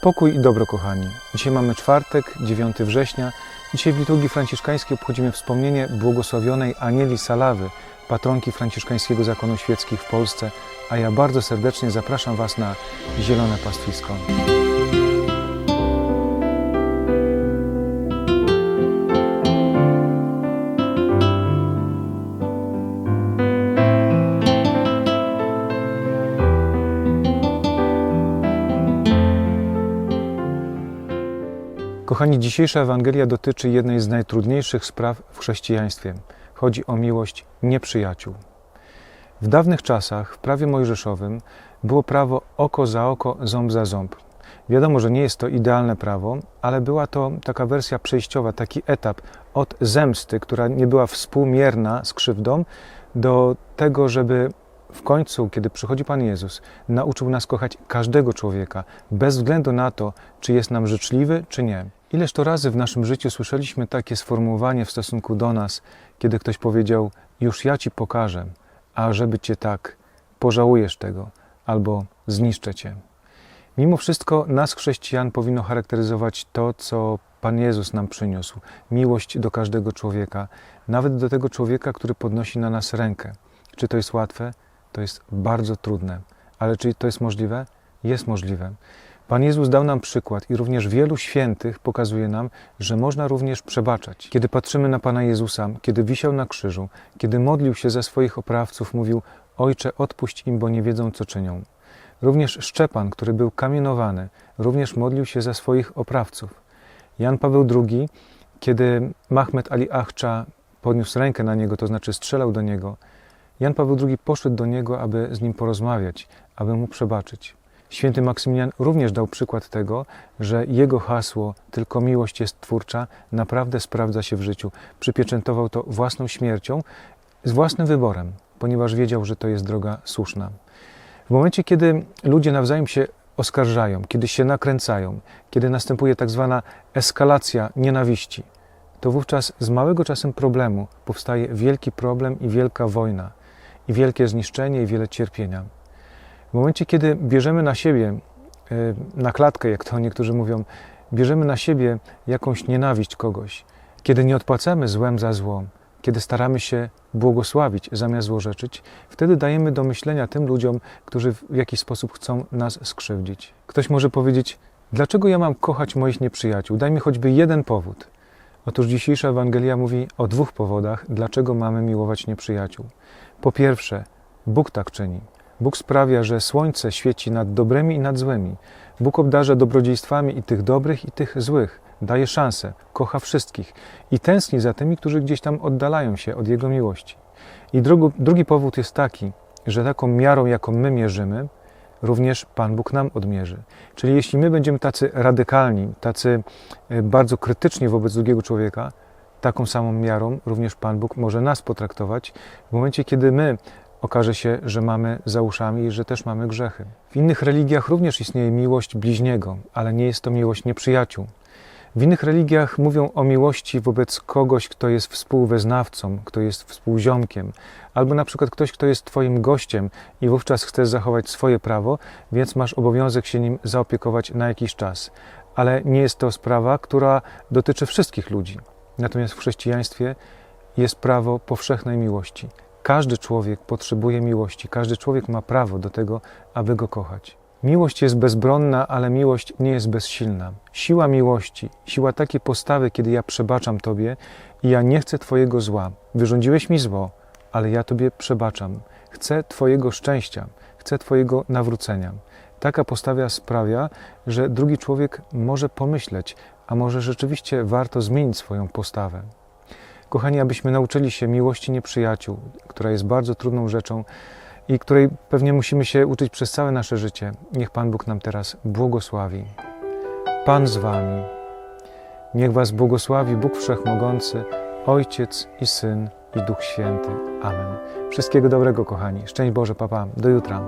Pokój i dobro, kochani. Dzisiaj mamy czwartek, 9 września. Dzisiaj w liturgii franciszkańskiej obchodzimy wspomnienie błogosławionej Anieli Salawy, patronki franciszkańskiego zakonu świeckich w Polsce, a ja bardzo serdecznie zapraszam Was na Zielone Pastwisko. Kochani, dzisiejsza Ewangelia dotyczy jednej z najtrudniejszych spraw w chrześcijaństwie. Chodzi o miłość nieprzyjaciół. W dawnych czasach w prawie mojżeszowym było prawo oko za oko, ząb za ząb. Wiadomo, że nie jest to idealne prawo, ale była to taka wersja przejściowa, taki etap od zemsty, która nie była współmierna z krzywdą, do tego, żeby w końcu, kiedy przychodzi Pan Jezus, nauczył nas kochać każdego człowieka, bez względu na to, czy jest nam życzliwy, czy nie. Ileż to razy w naszym życiu słyszeliśmy takie sformułowanie w stosunku do nas, kiedy ktoś powiedział: Już ja ci pokażę, a żeby cię tak, pożałujesz tego, albo zniszczę cię. Mimo wszystko nas, chrześcijan, powinno charakteryzować to, co Pan Jezus nam przyniósł miłość do każdego człowieka, nawet do tego człowieka, który podnosi na nas rękę. Czy to jest łatwe? To jest bardzo trudne. Ale czy to jest możliwe? Jest możliwe. Pan Jezus dał nam przykład i również wielu świętych pokazuje nam, że można również przebaczać. Kiedy patrzymy na Pana Jezusa, kiedy wisiał na krzyżu, kiedy modlił się za swoich oprawców, mówił: Ojcze, odpuść im, bo nie wiedzą, co czynią. Również Szczepan, który był kamienowany, również modlił się za swoich oprawców. Jan Paweł II, kiedy Mahmed Ali Achcza podniósł rękę na niego, to znaczy strzelał do niego, Jan Paweł II poszedł do niego, aby z nim porozmawiać, aby mu przebaczyć. Święty Maksymilian również dał przykład tego, że jego hasło tylko miłość jest twórcza naprawdę sprawdza się w życiu. Przypieczętował to własną śmiercią, z własnym wyborem, ponieważ wiedział, że to jest droga słuszna. W momencie, kiedy ludzie nawzajem się oskarżają, kiedy się nakręcają, kiedy następuje tak zwana eskalacja nienawiści, to wówczas z małego czasem problemu powstaje wielki problem i wielka wojna, i wielkie zniszczenie, i wiele cierpienia. W momencie, kiedy bierzemy na siebie, e, na klatkę, jak to niektórzy mówią, bierzemy na siebie jakąś nienawiść kogoś, kiedy nie odpłacamy złem za zło, kiedy staramy się błogosławić zamiast złorzeczyć, wtedy dajemy do myślenia tym ludziom, którzy w jakiś sposób chcą nas skrzywdzić. Ktoś może powiedzieć, dlaczego ja mam kochać moich nieprzyjaciół? Daj mi choćby jeden powód. Otóż dzisiejsza Ewangelia mówi o dwóch powodach, dlaczego mamy miłować nieprzyjaciół. Po pierwsze, Bóg tak czyni. Bóg sprawia, że słońce świeci nad dobrymi i nad złymi. Bóg obdarza dobrodziejstwami i tych dobrych, i tych złych. Daje szansę, kocha wszystkich i tęskni za tymi, którzy gdzieś tam oddalają się od Jego miłości. I drugi, powód jest taki, że taką miarą, jaką my mierzymy, również Pan Bóg nam odmierzy. Czyli jeśli my będziemy tacy radykalni, tacy e, bardzo krytyczni wobec drugiego człowieka, taką samą miarą również Pan Bóg może nas potraktować w momencie, kiedy my okaże się, że mamy za uszami i że też mamy grzechy. W innych religiach również istnieje miłość bliźniego, ale nie jest to miłość nieprzyjaciół. W innych religiach mówią o miłości wobec kogoś, kto jest współwyznawcą, kto jest współziomkiem, albo na przykład ktoś, kto jest Twoim gościem i wówczas chcesz zachować swoje prawo, więc masz obowiązek się nim zaopiekować na jakiś czas. Ale nie jest to sprawa, która dotyczy wszystkich ludzi. Natomiast w chrześcijaństwie jest prawo powszechnej miłości. Każdy człowiek potrzebuje miłości, każdy człowiek ma prawo do tego, aby go kochać. Miłość jest bezbronna, ale miłość nie jest bezsilna. Siła miłości, siła takiej postawy, kiedy ja przebaczam Tobie i ja nie chcę Twojego zła. Wyrządziłeś mi zło, ale ja Tobie przebaczam. Chcę Twojego szczęścia, chcę Twojego nawrócenia. Taka postawa sprawia, że drugi człowiek może pomyśleć, a może rzeczywiście warto zmienić swoją postawę. Kochani, abyśmy nauczyli się miłości nieprzyjaciół, która jest bardzo trudną rzeczą i której pewnie musimy się uczyć przez całe nasze życie. Niech Pan Bóg nam teraz błogosławi. Pan z Wami. Niech Was błogosławi Bóg Wszechmogący, Ojciec i Syn i Duch Święty. Amen. Wszystkiego dobrego, kochani. Szczęść Boże, papa. Do jutra.